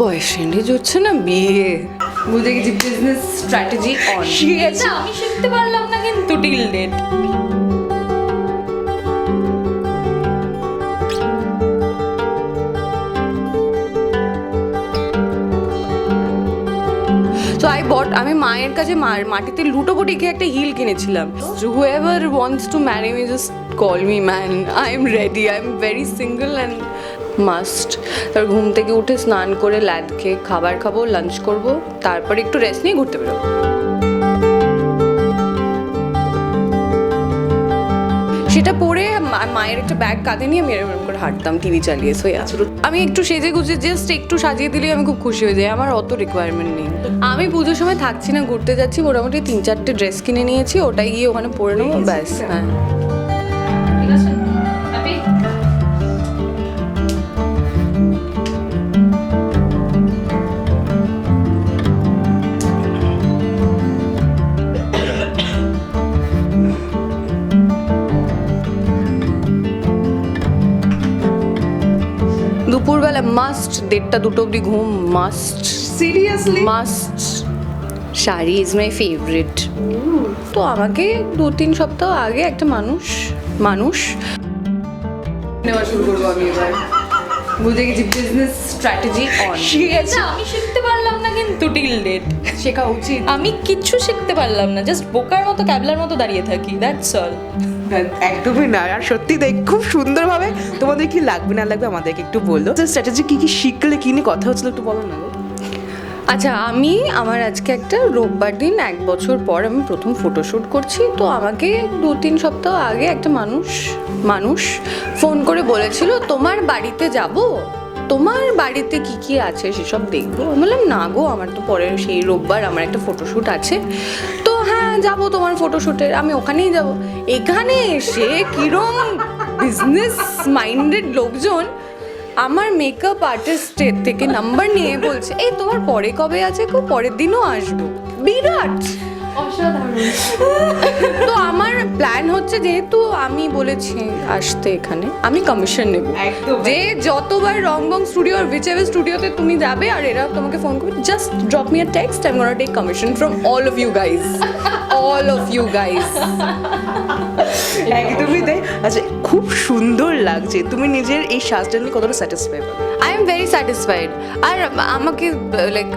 বয়ফ্রেন্ডই জুটছে না বিয়ে। বুঝে গেছি বিজনেস স্ট্র্যাটেজি অন এটা আমি শিখতে পারলাম না কিন্তু। Till date so I bought আমি মায়ের কাছে মাটিতে লুটোপুটি খেয়ে একটা হিল কিনেছিলাম। Whoever wants to marry me just call me man I am ready I am very single and must তারপর ঘুম থেকে উঠে স্নান করে ল্যাদ খেয়ে খাবার খাব লাঞ্চ করব, তারপরে একটু রেস্ট নিয়ে ঘুরতে বেরোবো। সেটা পরে মায়ের একটা ব্যাগ কাঁধে নিয়ে আমি এরকম করে হাঁটতাম টিভি চালিয়ে সোয়া আমি একটু সেজে গুজে জাস্ট একটু সাজিয়ে দিলেই আমি খুব খুশি হয়ে যাই, আমার অত রিকোয়ারমেন্ট নেই। আমি পুজোর সময় থাকছি না, ঘুরতে যাচ্ছি, মোটামুটি তিন চারটে ড্রেস কিনে নিয়েছি, ওটাই গিয়ে ওখানে পরে নেব, ব্যাস হ্যাঁ। মাস্ট দেড়টা দুটো অবধি ঘুম must seriously must sari is my favourite তো আমাকে দু তিন সপ্তাহ আগে একটা মানুষ মানুষ নেওয়া শুরু করব আমি এবার। বুঝে গেছি বিজনেস স্ট্র্যাটেজি অন আমি শিখতে পারলাম না কিন্তু। টিল ডেট শেখা উচিত। আমি কিচ্ছু শিখতে পারলাম না জাস্ট বোকার মতো ক্যাবলার মতো দাঁড়িয়ে থাকি দ্যাটস অল একদমই না। আর সত্যি দেখ, খুব সুন্দরভাবে তোমাদের কি লাগবে, না লাগবে আমাদেরকে একটু বলল স্ট্র্যাটেজি কি কি শিখলে, কি নিয়ে কথা হচ্ছিল একটু বলো না। আচ্ছা আমি আমার আজকে একটা রোববার দিন, এক বছর পর আমি প্রথম ফটোশ্যুট করছি। তো আমাকে দু তিন সপ্তাহ আগে একটা মানুষ মানুষ ফোন করে বলেছিল, তোমার বাড়িতে যাব? তোমার বাড়িতে কি কি আছে? সেসব দেখব। আমি বললাম, না গো, আমার তো পরের সেই রোববার আমার একটা ফটোশ্যুট আছে। তো হ্যাঁ যাব তোমার ফটোশ্যুটের আমি ওখানেই যাব। এখানে এসে কিরম বিজনেস মাইন্ডেড লোকজন আমার মেকআপ আর্টিস্টের থেকে নাম্বার নিয়ে বলছে, এই তোমার পরে কবে আছে গো? পরের দিনও আসব। বিরাট! তো আমার প্ল্যান হচ্ছে যেহেতু আমি বলেছি আসতে এখানে আমি কমিশন নেব। যে যতবার রং বং স্টুডিও আর উইচ এভার স্টুডিওতে তুমি যাবে আর এরা তোমাকে ফোন করবে just drop me a text I am gonna take commission from all of you guys all of you guys একদমই তাই। আচ্ছা খুব সুন্দর লাগছে তুমি নিজের এই সাজটা নিয়ে কতটা satisfy I am very satisfied আর আমাকে লাইক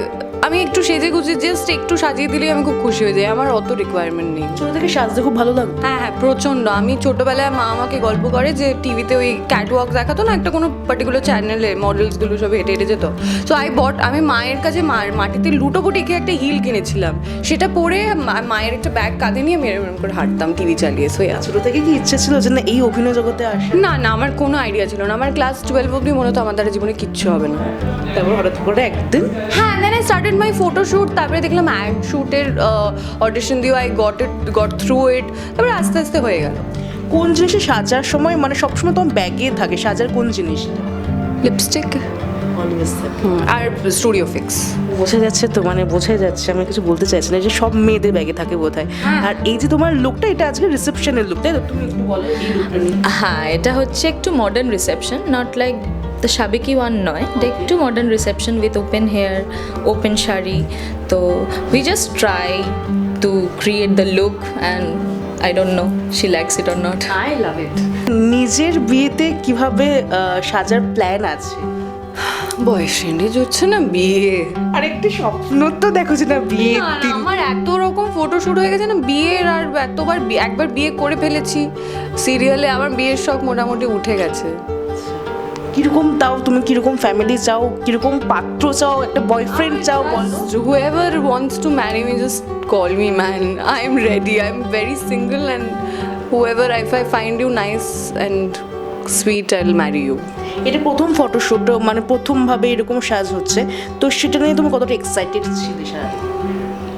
আমি একটু সেজে গুজে জাস্ট একটু সাজিয়ে দিলেই আমি খুব খুশি হয়ে যাই। আমার অত রিকোয়ারমেন্ট নেই। ছোটো থেকে সাজতে খুব ভালো লাগতো। হ্যাঁ হ্যাঁ প্রচণ্ড। আমি ছোটোবেলায় মা আমাকে গল্প করে যে টিভিতে ওই ক্যাটওয়াক দেখাতো না একটা কোনো পার্টিকুলার চ্যানেলে মডেলসগুলো সব হেঁটে হেঁটে যেত। সো আই বট আমি মায়ের কাছে মার মাটিতে লুটোপুটি গিয়ে একটা হিল কিনেছিলাম। সেটা পরে মায়ের একটা ব্যাগ কাঁধে নিয়ে আমি এরকম এরকম করে হাঁটতাম টিভি চালিয়ে। সোয়া ছোটো থেকে কি ইচ্ছে ছিল যে না এই অভিনয় জগতে আসে? না না আমার কোনো আইডিয়া ছিল না। আমার ক্লাস টুয়েলভ অবধি মনে হতো আমার দ্বারা জীবনে কিচ্ছু হবে না। তারপর হঠাৎ করে একদিন? হ্যাঁ I started my photo shoot তারপরে দেখলাম অ্যাড শ্যুটের অডিশন দিয়ে I got it got through it তারপরে আস্তে আস্তে হয়ে গেল। কোন জিনিসে সাজার সময় মানে সবসময় তোমার ব্যাগে থাকে সাজার কোন জিনিস? লিপস্টিক আর স্টুডিও ফিক্স বোঝা যাচ্ছে তো মানে বোঝাই যাচ্ছে আমি কিছু বলতে চাইছি না যে সব মেয়েদের ব্যাগে থাকে বোধ হয়। আর এই যে তোমার লুকটা এটা আজকে রিসেপশনের লুক তাই তো? তুমি একটু বলো হ্যাঁ এটা হচ্ছে একটু modern reception not like the সাবেকি one নয়। এটা একটু modern reception with open hair open sari. তো we just try to create the look and I don't know she likes it or not I love it নিজের বিয়েতে কীভাবে সাজার plan আছে? বয়ফ্রেন্ডই জুটছে না বিয়ে। আর একটি স্বপ্ন তো দেখো যে না বিয়ে আমার এত রকম ফটো শুট হয়ে গেছে না বিয়ের আর এতবার একবার বিয়ে করে ফেলেছি। সিরিয়ালে আমার বিয়ের শখ মোটামুটি উঠে গেছে। কীরকম তাও তুমি কীরকম ফ্যামিলি চাও কীরকম পাত্র চাও একটা বয়ফ্রেন্ড চাও বলো। whoever wants to marry me just call me man. I am ready. I'm very single and whoever if i find you nice and sweet i'll marry you. এটা প্রথম ফটোশ্যুট মানে প্রথমভাবে এরকম সাজ হচ্ছে। তো সেটা নিয়ে তুমি কতটা এক্সাইটেড ছিলে সারা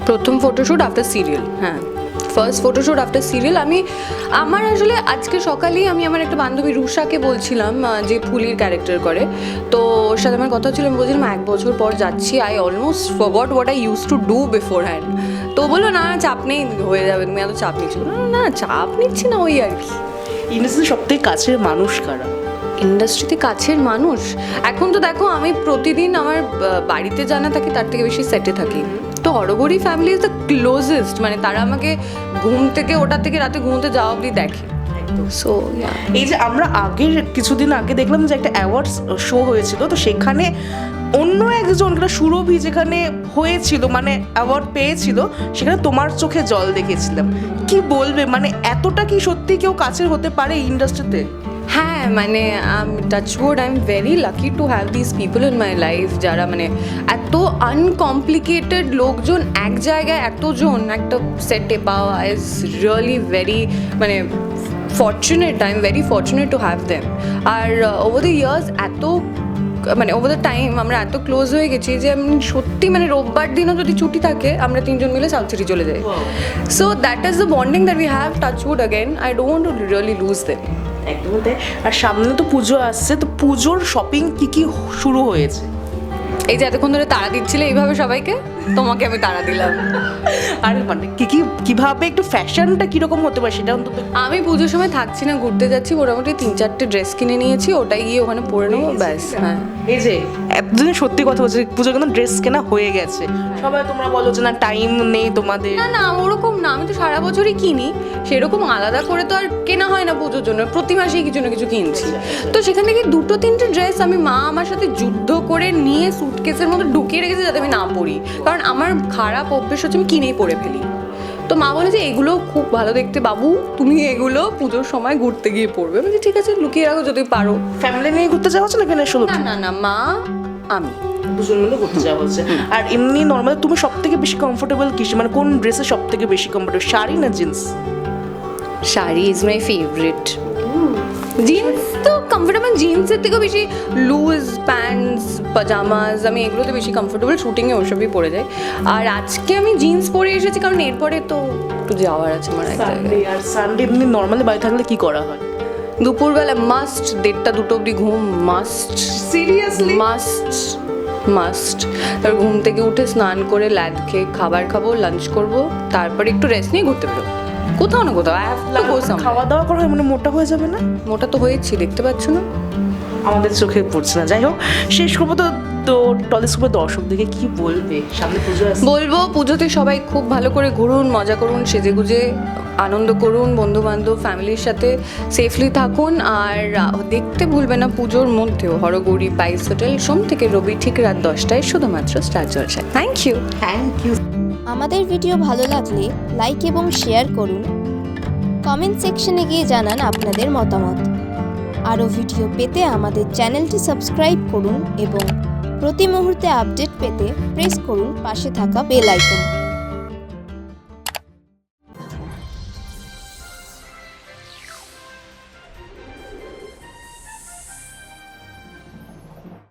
প্রথম ফটোশ্যুট আফটার সিরিয়াল হ্যাঁ। ফার্স্ট ফটোশ্যুট আফটার সিরিয়াল আমি আমার আসলে আজকে সকালেই আমি আমার একটা বান্ধবী রুষাকে বলছিলাম যে ফুলির ক্যারেক্টার করে। তো ওর সাথে আমার কথা ছিল আমি বলছিলাম এক বছর পর যাচ্ছি I almost forgot what I use to do beforehand তো বলল না চাপ নেই হয়ে যাবে তুমি এত চাপ নিচ্ছি না না চাপ নিচ্ছি না ওই আর কি। ইন্ডাস্ট্রি সব থেকে কাছের মানুষ কারা? ইন্ডাস্ট্রিতে কাছের মানুষ? এখন তো দেখো আমি প্রতিদিন আমার বাড়িতে জানা থাকি তার থেকে বেশি সেটে থাকি। তো হরগরি ফ্যামিলি ইজ দ্য ক্লোজেস্ট মানে তারা আমাকে ঘুম থেকে ওটা থেকে রাতে ঘুমোতে যাওয়া অবধি দেখে। সো এই যে আমরা আগের কিছুদিন আগে দেখলাম যে একটা অ্যাওয়ার্ডস শো হয়েছিল তো সেখানে অন্য একজন সুরভি যেখানে হয়েছিল মানে অ্যাওয়ার্ড পেয়েছিল সেখানে তোমার চোখে জল দেখেছিলাম কি বলবে? মানে এতটা কি সত্যি কেউ কাছের হতে পারে ইন্ডাস্ট্রিতে হ্যাঁ মানে touch wood I am very lucky to have this people in my life যারা মানে এত আনকমপ্লিকেটেড লোকজন এক জায়গায় এতজন, একটা সেটে পাওয়া ইজ রিয়েলি ভেরি মানে fortunate I am very fortunate to have them R over the years এত মানে ওভার দ্য টাইম আমরা এত ক্লোজ হয়ে গেছি যে আমি সত্যি মানে রোববার দিনও যদি ছুটি থাকে আমরা তিনজন মিলে সাউথ সিটি চলে যাই। So that is the bonding that we have touch wood again I don't to really lose them একদমই তাই। আর সামনে তো পুজো আসছে তো পুজোর শপিং কি কি শুরু হয়েছে? এই যে এতক্ষণ ধরে তাড়া দিচ্ছিলে এইভাবে সবাইকে? তোমাকে আমি তাড়া দিলাম। আর মানে কি কি কীভাবে একটু ফ্যাশনটা কীরকম হতে পারে সেটা অন্তত আমি পুজোর সময় থাকছি না ঘুরতে যাচ্ছি মোটামুটি তিন চারটে ড্রেস কিনে নিয়েছি ওটাই গিয়ে ওখানে পরে নেব ব্যাস হ্যাঁ। এই যে এতদিন সত্যি কথা বলছে পুজো কিন্তু ড্রেস কেনা হয়ে গেছে। সবাই তোমরা বলো যে না টাইম নেই তোমাদের। না না ওরকম না আমি তো সারা বছরই কিনি সেরকম আলাদা করে তো আর কেনা হয় না পুজোর জন্য প্রতি মাসেই কিছু না কিছু কিনছি। তো সেখান থেকে দুটো তিনটে ড্রেস আমি মা আমার সাথে যুদ্ধ করে নিয়ে সুটকেসের মধ্যে ঢুকিয়ে রেখেছে যাতে আমি না পরি কারণ আমার খারাপ অভ্যেস হচ্ছে আমি কিনেই পরে ফেলি। তো মা বলে যে এগুলো খুব ভালো দেখতে বাবু তুমি এগুলো পুজোর সময় ঘুরতে গিয়ে পরবে। আমি বলছি, ঠিক আছে লুকিয়ে রাখো যদি পারো। ফ্যামিলি নিয়ে ঘুরতে যাওয়া হচ্ছে না কেন শুধু? না না না মা আমি। দুজন মিলে ঘুরতে যাওয়া হচ্ছে। আর এমনি নর্মাল তুমি সব থেকে বেশি কমফোর্টেবল কিসে মানে কোন ড্রেসে সব থেকে বেশি কমফোর্টেবল শাড়ি না jeans sari is my favourite jeans তো কমফোর্টেবল জিন্সের থেকেও বেশি লুজ প্যান্টস পাজামাস আমি এগুলোতে বেশি কমফোর্টেবল শুটিংয়ে ওসবই পরে যাই। আর আজকে আমি জিন্স পরে এসেছি কারণ এরপরে তো একটু যাওয়ার আছে আমার এক জায়গায়। সানডে আর সানডে এমনি নর্মালি বাড়ি থাকলে কি করা হয়? দুপুরবেলা মাস্ট দেড়টা দুটো অবধি ঘুম মাস্ট সিরিয়াসলি মাস্ট মাস্ট তারপর ঘুম থেকে উঠে স্নান করে ল্যাদ খেয়ে খাবার খাব লাঞ্চ করব তারপরে একটু রেস্ট নিয়ে ঘুরতে বেরোবো। কোথাও না কোথাও I have to go somewhere খাওয়া দাওয়া করা মানে মোটা হয়ে যাবে না? মোটা তো হয়েছি দেখতে পাচ্ছ না? আমাদের চোখে পড়ছে না। যাই হোক শেষ করব তো তো টলিস্কোপের দর্শকদেরকে কি বলবে? সামনে পুজো বলব পুজোতে সবাই খুব ভালো করে ঘুরুন মজা করুন সেজে গুজে আনন্দ করুন বন্ধু বান্ধব ফ্যামিলির সাথে সেফলি থাকুন। আর দেখতে ভুলবে না পুজোর মধ্যেও। হরগৌরী পাইস হোটেল সোম থেকে রবি ঠিক রাত দশটায় শুধুমাত্র স্টার জলসায়। থ্যাংক ইউ থ্যাংক ইউ আমাদের ভিডিও ভালো লাগলে লাইক এবং শেয়ার করুন। কমেন্ট সেকশনে গিয়ে জানান আপনাদের মতামত। আরও ভিডিও পেতে আমাদের চ্যানেলটি সাবস্ক্রাইব করুন এবং প্রতি মুহূর্তে আপডেট পেতে প্রেস করুন পাশে থাকা বেল